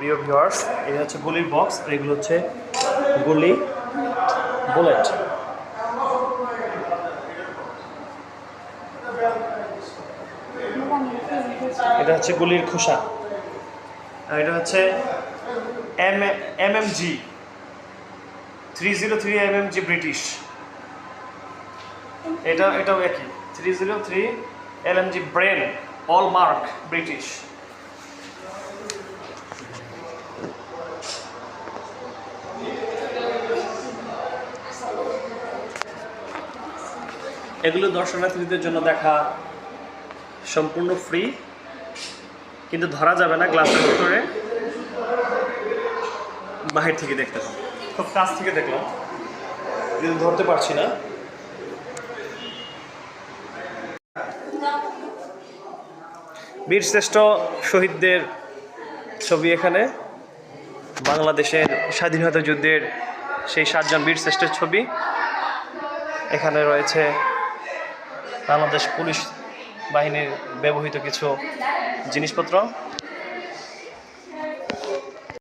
প্রিয় ভিউয়ার্স এই হচ্ছে গুলির বক্স এগুলো হচ্ছে গুলি বুলেট এটা হচ্ছে গুলির খোসা। আর এটা হচ্ছে M M M G three zero three M M G British এটা, এটাও একই three zero three L M G Bren all mark British এগুলো দর্শনার্থীদের জন্য দেখা সম্পূর্ণ ফ্রি কিন্তু ধরা যাবে না গ্লাসের ভিতরে। বাহির থেকে দেখতে হবে খুব কাছ থেকে দেখলাম। কিন্তু ধরতে পারছি না। বীরশ্রেষ্ঠ শহীদদের ছবি এখানে। বাংলাদেশের স্বাধীনতা যুদ্ধের সেই সাতজন বীরশ্রেষ্ঠের ছবি। এখানে রয়েছে বাংলাদেশ পুলিশ বাহিনীর ব্যবহৃত কিছু জিনিসপত্র।